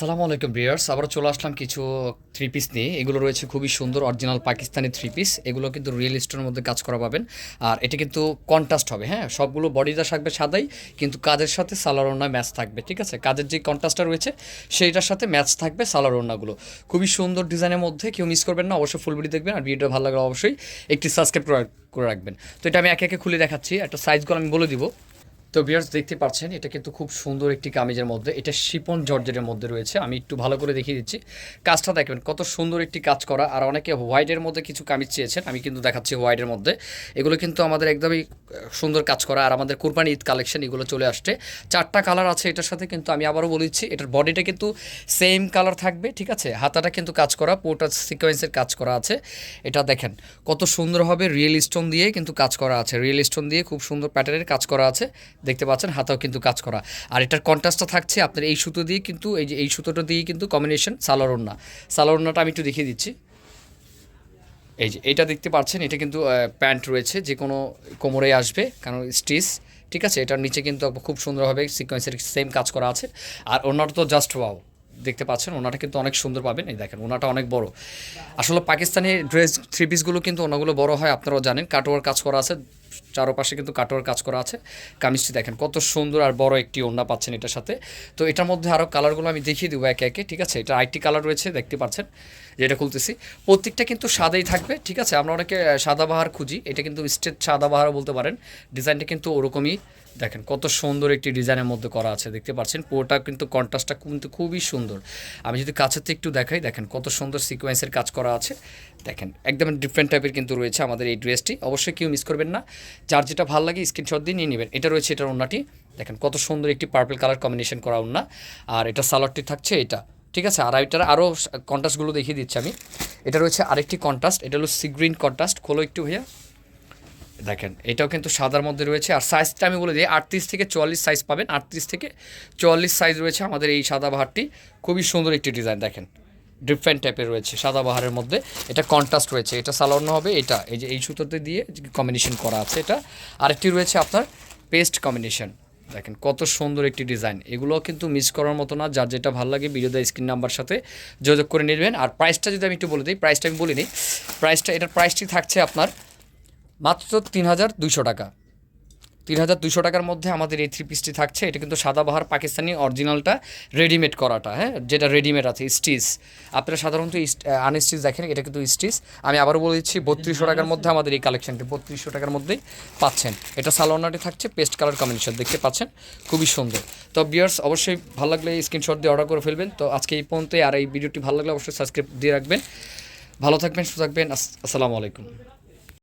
সালামু আলাইকুম বিয়ার্স আবার চলে আসলাম কিছু থ্রি পিস নিয়ে। এগুলো রয়েছে খুবই সুন্দর অরিজিনাল পাকিস্তানি থ্রি পিস এগুলো কিন্তু রিয়েল স্টোনের মধ্যে কাজ করা পাবেন। আর এটা কিন্তু কন্ট্রাস্ট হবে হ্যাঁ? সবগুলো বডিটা থাকবে সাদাই, কিন্তু কাজের সাথে সালোয়ার ওড়না ম্যাচ থাকবে, ঠিক আছে? কাজের যে কন্ট্রাস্টটা রয়েছে, সেইটার সাথে ম্যাচ থাকবে সালোয়ার ওড়নাগুলো। খুবই সুন্দর ডিজাইনের মধ্যে, কেউ মিস করবেন না, অবশ্যই ফুল ভিডিও দেখবেন। আর ভিডিওটা ভালো লাগলে অবশ্যই একটি সাবস্ক্রাইব করে রাখবেন। তো এটা আমি একে একে খুলে দেখাচ্ছি। একটা সাইজগুলো আমি বলে দিব। তো বিয়ার্স দেখতে পাচ্ছেন, এটা কিন্তু খুব সুন্দর একটি কামিজের মধ্যে, এটা শিপন জর্জেটের মধ্যে রয়েছে, আমি একটু ভালো করে দেখিয়ে দিচ্ছি। কাজটা দেখবেন কত সুন্দর একটি কাজ করা, আর অনেকে হোয়াইটের মধ্যে কিছু কামিজ চেয়েছেন, আমি কিন্তু দেখাচ্ছি হোয়াইটের মধ্যে। এগুলো কিন্তু আমাদের একদমই সুন্দর কাজ করা, আর আমাদের কোরবানি ঈদ কালেকশন এগুলো চলে আসছে। চারটা কালার আছে এটার সাথে কিন্তু আমি আবারও বলেছি এটার বডিটা কিন্তু সেম কালার থাকবে, ঠিক আছে? হাতাটা কিন্তু কাজ করা, পুরোটা সিকোয়েন্সের কাজ করা আছে। এটা দেখেন, কত সুন্দরভাবে রিয়েল স্টোন দিয়ে কিন্তু কাজ করা আছে রিয়েল স্টোন দিয়ে খুব সুন্দর প্যাটার্নের কাজ করা আছে। দেখতে পাচ্ছেন, হাতাও কিন্তু কাজ করা। আর এটার কন্ট্রাস্টটা থাকছে আপনার এই সুতো দিয়ে কিন্তু, এই যে এই সুতোটা দিয়ে কিন্তু কম্বিনেশন সালোয়ার ওড়না। সালোয়ার ওড়নাটা আমি একটু দেখিয়ে দিচ্ছি। এই যে এটা দেখতে পাচ্ছেন, এটা কিন্তু প্যান্ট রয়েছে, যে কোনো কোমরে আসবে, কারণ স্টিচ ঠিক আছে? এটার নিচে কিন্তু খুব সুন্দরভাবে সিকোয়েন্সের সেম কাজ করা আছে। আর ওনাটা তো জাস্ট ওয়াও দেখতে পাচ্ছেন? ওনাটা কিন্তু অনেক সুন্দর পাবেন। এই দেখেন ওনাটা অনেক বড়। আসলে পাকিস্তানি ড্রেস থ্রি পিসগুলো কিন্তু ওনাগুলো বড় হয়, আপনারাও জানেন। কাটোয়ার কাজ করা আছে চারপাশে কিন্তু কাটোয়ার কাজ করা আছে। কামিজটি দেখেন, কত সুন্দর আর বড় একটি ওড়না পাচ্ছেন এটার সাথে। তো এটার মধ্যে আরও কালারগুলো আমি দেখিয়ে দেবো একে একে, ঠিক আছে? এটা আইটি কালার রয়েছে, দেখতে পাচ্ছেন? যেটা খুলতেছি। প্রত্যেকটা কিন্তু সাদাই থাকবে, ঠিক আছে? আমরা অনেকে সাদাবাহার খুঁজি, এটা কিন্তু স্টেট সাদাবাহারও বলতে পারেন। ডিজাইনটা কিন্তু ওরকমই। দেখেন, কত সুন্দর একটি ডিজাইনের মধ্যে করা আছে, দেখতে পাচ্ছেন? পুরোটা কিন্তু কন্ট্রাস্টটা কিন্তু খুবই সুন্দর। আমি যদি কাছেতে একটু দেখাই, দেখেন, কত সুন্দর সিকোয়েন্সের কাজ করা আছে। দেখেন, একদম ডিফারেন্ট টাইপের কিন্তু রয়েছে আমাদের এই ড্রেসটি অবশ্যই কেউ মিস করবেন না। যার যেটা ভালো লাগে স্ক্রিনশট দিয়ে নিয়ে নেবেন। এটা রয়েছে এটার ওন্নাটি। দেখেন কত সুন্দর একটি পার্পল কালার কম্বিনেশন করা ওন্না। আর এটা সালোয়ারটি থাকছে এটা। ঠিক আছে? আর এটার আরও কন্ট্রাস্টগুলো দেখিয়ে দিচ্ছি আমি। এটা রয়েছে আরেকটি কন্ট্রাস্ট এটা হলো সি গ্রিন কন্ট্রাস্ট খোলো একটু ভাইয়া। দেখেন, এটাও কিন্তু সাদার মধ্যে রয়েছে। আর সাইজটা আমি বলে দিই, আটত্রিশ থেকে চুয়াল্লিশ সাইজ পাবেন। আটত্রিশ থেকে চুয়াল্লিশ সাইজ রয়েছে আমাদের এই সাদা বাহারটি খুবই সুন্দর একটি ডিজাইন দেখেন। ডিফারেন্ট টাইপের রয়েছে, সাদা বাহারের মধ্যে। এটা কন্ট্রাস্ট রয়েছে, এটা সালোয়ার হবে, এটা এই যে এই সুতোতে দিয়ে কম্বিনেশন করা আছে এটা। আরেকটি রয়েছে আপনার পেস্ট কম্বিনেশন দেখেন কত সুন্দর একটি ডিজাইন এগুলো কিন্তু মিস করার মতো না, যার যেটা ভালো লাগে ভিডিওতে স্ক্রিন নাম্বার সাথে যোগাযোগ করে নেবেন। আর প্রাইসটা যদি আমি একটু বলে দিই প্রাইসটা আমি বলিনি প্রাইসটা এটার প্রাইসটি থাকছে আপনার মাত্র তিন হাজার দুইশো টাকা। তিন হাজার দুশো টাকার মধ্যে আমাদের এই থ্রি পিসটি থাকছে। এটা কিন্তু সাদাবাহার পাকিস্তানি অরিজিনালটা রেডিমেড করাটা হ্যাঁ? যেটা রেডিমেড আছে স্টিচ আপনারা সাধারণত আনস্টিচ দেখেন এটা কিন্তু স্টিচ আমি আবারও বলে দিচ্ছি বত্রিশশো টাকার মধ্যে আমাদের এই কালেকশনটি বত্রিশশো টাকার মধ্যেই পাচ্ছেন। এটা সালোনাটি থাকছে পেস্ট কালার কম্বিনেশন দেখতে পাচ্ছেন? খুবই সুন্দর। তো বিয়ার্স অবশ্যই ভালো লাগলে স্ক্রিনশট দিয়ে অর্ডার করে ফেলবেন। তো আজকে এই পর্যন্তই আর এই ভিডিওটি ভালো লাগলে অবশ্যই সাবস্ক্রাইব দিয়ে রাখবেন। ভালো থাকবেন সুস্থ থাকবেন আস- আসসালামু আলাইকুম।